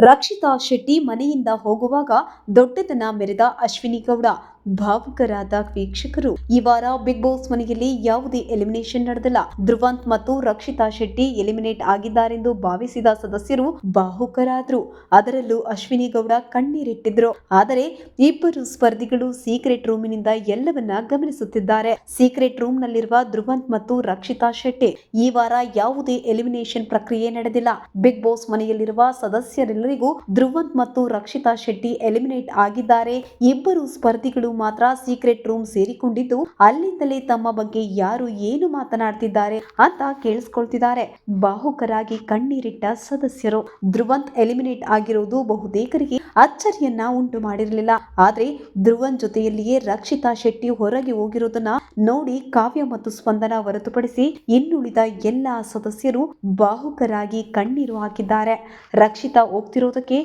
ರಕ್ಷಿತಾ ಶೆಟ್ಟಿ ಮನೆಯಿಂದ ಹೋಗುವಾಗ ದೊಡ್ಡತನ ಮೆರೆದ ಅಶ್ವಿನಿ ಗೌಡ. ಭಾವುಕರಾದ ವೀಕ್ಷಕರು. ಈ ವಾರ ಬಿಗ್ ಬಾಸ್ ಮನೆಯಲ್ಲಿ ಯಾವುದೇ ಎಲಿಮಿನೇಷನ್ ನಡೆದಿಲ್ಲ. ಧ್ರುವಂತ್ ಮತ್ತು ರಕ್ಷಿತಾ ಶೆಟ್ಟಿ ಎಲಿಮಿನೇಟ್ ಆಗಿದ್ದಾರೆಂದು ಭಾವಿಸಿದ ಸದಸ್ಯರು ಬಾಹುಕರಾದ್ರು. ಅದರಲ್ಲೂ ಅಶ್ವಿನಿ ಗೌಡ ಕಣ್ಣೀರಿಟ್ಟಿದ್ರು. ಆದರೆ ಇಬ್ಬರು ಸ್ಪರ್ಧಿಗಳು ಸೀಕ್ರೆಟ್ ರೂಮಿನಿಂದ ಎಲ್ಲವನ್ನ ಗಮನಿಸುತ್ತಿದ್ದಾರೆ. ಸೀಕ್ರೆಟ್ ರೂಮ್ ನಲ್ಲಿರುವ ಧ್ರುವಂತ್ ಮತ್ತು ರಕ್ಷಿತಾ ಶೆಟ್ಟಿ. ಈ ವಾರ ಯಾವುದೇ ಎಲಿಮಿನೇಷನ್ ಪ್ರಕ್ರಿಯೆ ನಡೆದಿಲ್ಲ. ಬಿಗ್ ಬಾಸ್ ಮನೆಯಲ್ಲಿರುವ ಸದಸ್ಯರೆಲ್ಲರಿಗೂ ಧ್ರುವಂತ್ ಮತ್ತು ರಕ್ಷಿತಾ ಶೆಟ್ಟಿ ಎಲಿಮಿನೇಟ್ ಆಗಿದ್ದಾರೆ. ಇಬ್ಬರು ಸ್ಪರ್ಧಿಗಳು ಮಾತ್ರ ಸೀಕ್ರೆಟ್ ರೂಮ್ ಸೇರಿಕೊಂಡಿದ್ದು ಅಲ್ಲಿಂದಲೇ ತಮ್ಮ ಬಗ್ಗೆ ಯಾರು ಏನು ಮಾತನಾಡ್ತಿದ್ದಾರೆ ಅಂತ ಕೇಳಿಸ್ಕೊಳ್ತಿದ್ದಾರೆ. ಬಾಹುಕರಾಗಿ ಕಣ್ಣೀರಿಟ್ಟ ಸದಸ್ಯರು ಧ್ರುವಂತ್ ಎಲಿಮಿನೇಟ್ ಆಗಿರುವುದು ಬಹುತೇಕರಿಗೆ ಅಚ್ಚರಿಯನ್ನ ಉಂಟು ಮಾಡಿರಲಿಲ್ಲ. ಆದ್ರೆ ಧ್ರುವನ್ ಜೊತೆಯಲ್ಲಿಯೇ ರಕ್ಷಿತಾ ಶೆಟ್ಟಿ ಹೊರಗೆ ಹೋಗಿರೋದನ್ನ ನೋಡಿ ಕಾವ್ಯ ಮತ್ತು ಸ್ಪಂದನ ಹೊರತುಪಡಿಸಿ ಇನ್ನುಳಿದ ಎಲ್ಲಾ ಸದಸ್ಯರು ಬಾಹುಕರಾಗಿ ಕಣ್ಣೀರು ಹಾಕಿದ್ದಾರೆ. ರಕ್ಷಿತಾ ಹೋಗ್ತಿರೋದಕ್ಕೆ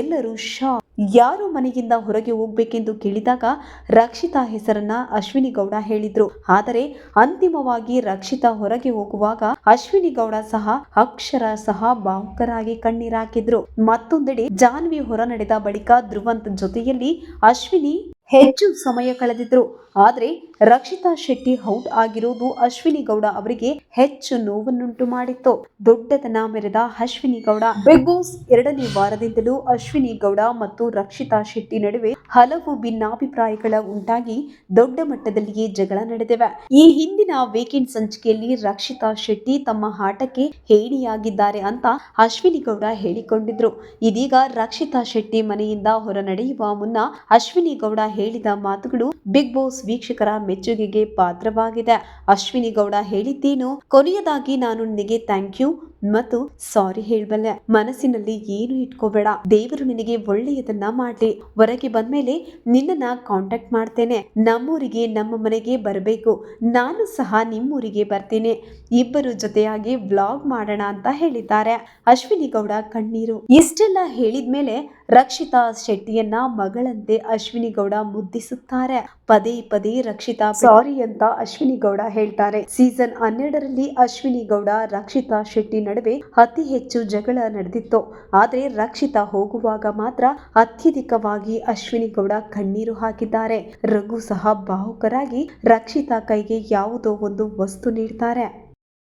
ಎಲ್ಲರೂ ಶಾಕ್ ಯಾರು ಮನೆಯಿಂದ ಹೊರಗೆ ಹೋಗ್ಬೇಕೆಂದು ಕೇಳಿದಾಗ ರಕ್ಷಿತಾ ಹೆಸರನ್ನ ಅಶ್ವಿನಿ ಗೌಡ ಹೇಳಿದ್ರು. ಆದರೆ ಅಂತಿಮವಾಗಿ ರಕ್ಷಿತಾ ಹೊರಗೆ ಹೋಗುವಾಗ ಅಶ್ವಿನಿ ಗೌಡ ಸಹ ಅಕ್ಷರ ಸಹ ಭಾವುಕರಾಗಿ ಕಣ್ಣೀರಾಕಿದ್ರು ಮತ್ತೊಂದೆಡೆ ಜಾನ್ವಿ ಹೊರ ನಡೆದ ಬಳಿಕ ಧ್ರುವಂತ್ ಜೊತೆಯಲ್ಲಿ ಅಶ್ವಿನಿ ಹೆಚ್ಚು ಸಮಯ ಕಳೆದಿದ್ರು ಆದರೆ ರಕ್ಷಿತಾ ಶೆಟ್ಟಿ ಔಟ್ ಆಗಿರುವುದು ಅಶ್ವಿನಿ ಗೌಡ ಅವರಿಗೆ ಹೆಚ್ಚು ನೋವನ್ನುಂಟು ಮಾಡಿತ್ತು. ದೊಡ್ಡತನ ಮೆರೆದ ಅಶ್ವಿನಿ ಗೌಡ, ಬಿಗ್ ಬಾಸ್ ಎರಡನೇ ವಾರದಿಂದಲೂ ಅಶ್ವಿನಿ ಗೌಡ ಮತ್ತು ರಕ್ಷಿತಾ ಶೆಟ್ಟಿ ನಡುವೆ ಹಲವು ಭಿನ್ನಾಭಿಪ್ರಾಯಗಳ ಉಂಟಾಗಿ ದೊಡ್ಡ ಮಟ್ಟದಲ್ಲಿಯೇ ಜಗಳ ನಡೆದಿವೆ. ಈ ಹಿಂದಿನ ವೀಕೆಂಡ್ ಸಂಚಿಕೆಯಲ್ಲಿ ರಕ್ಷಿತಾ ಶೆಟ್ಟಿ ತಮ್ಮ ಆಟಕ್ಕೆ ಹೇಡಿಯಾಗಿದ್ದಾರೆ ಅಂತ ಅಶ್ವಿನಿ ಗೌಡ ಹೇಳಿಕೊಂಡಿದ್ರು. ಇದೀಗ ರಕ್ಷಿತಾ ಶೆಟ್ಟಿ ಮನೆಯಿಂದ ಹೊರ ನಡೆಯುವ ಮುನ್ನ ಅಶ್ವಿನಿ ಗೌಡ ಹೇಳಿದ ಮಾತುಗಳು ಬಿಗ್ ಬಾಸ್ ವೀಕ್ಷಕರ ಮೆಚ್ಚುಗೆಗೆ ಪಾತ್ರವಾಗಿದೆ. ಅಶ್ವಿನಿ ಗೌಡ ಹೇಳಿದ್ದೇನು, ಕೊನೆಯದಾಗಿ ನಾನು ನಿನಗೆ ಥ್ಯಾಂಕ್ ಯು ಮತ್ತು ಸಾರಿ ಹೇಳಬಲ್ಲೆ. ಮನಸ್ಸಿನಲ್ಲಿ ಏನು ಇಟ್ಕೋಬೇಡ. ದೇವರು ನಿನಗೆ ಒಳ್ಳೆಯದನ್ನ ಮಾಡಲಿ. ಹೊರಗೆ ಬಂದ್ಮೇಲೆ ನಿನ್ನನ್ನ ಕಾಂಟ್ಯಾಕ್ಟ್ ಮಾಡ್ತೇನೆ. ನಮ್ಮೂರಿಗೆ, ನಮ್ಮ ಮನೆಗೆ ಬರಬೇಕು. ನಾನು ಸಹ ನಿಮ್ಮೂರಿಗೆ ಬರ್ತೀನಿ. ಇಬ್ಬರು ಜೊತೆಯಾಗಿ ವ್ಲಾಗ್ ಮಾಡೋಣ ಅಂತ ಹೇಳಿದ್ದಾರೆ. ಅಶ್ವಿನಿ ಗೌಡ ಕಣ್ಣೀರು. ಇಷ್ಟೆಲ್ಲ ಹೇಳಿದ್ಮೇಲೆ ರಕ್ಷಿತಾ ಶೆಟ್ಟಿಯನ್ನ ಮಗಳಂತೆ ಅಶ್ವಿನಿ ಗೌಡ ಮುದ್ದಿಸುತ್ತಾರೆ. ಪದೇ ಪದೇ ರಕ್ಷಿತಾ ಸಾರಿ ಅಂತ ಅಶ್ವಿನಿ ಗೌಡ ಹೇಳ್ತಾರೆ. ಸೀಸನ್ ಹನ್ನೆರಡರಲ್ಲಿ ಅಶ್ವಿನಿ ಗೌಡ, ರಕ್ಷಿತಾ ಶೆಟ್ಟಿ ನಡುವೆ ಅತಿ ಹೆಚ್ಚು ಜಗಳ ನಡೆದಿತ್ತು. ಆದರೆ ರಕ್ಷಿತಾ ಹೋಗುವಾಗ ಮಾತ್ರ ಅತ್ಯಧಿಕವಾಗಿ ಅಶ್ವಿನಿ ಗೌಡ ಕಣ್ಣೀರು ಹಾಕಿದ್ದಾರೆ. ರಘು ಸಹ ಬಾಹುಕರಾಗಿ ರಕ್ಷಿತಾ ಕೈಗೆ ಯಾವುದೋ ಒಂದು ವಸ್ತು ನೀಡ್ತಾರೆ.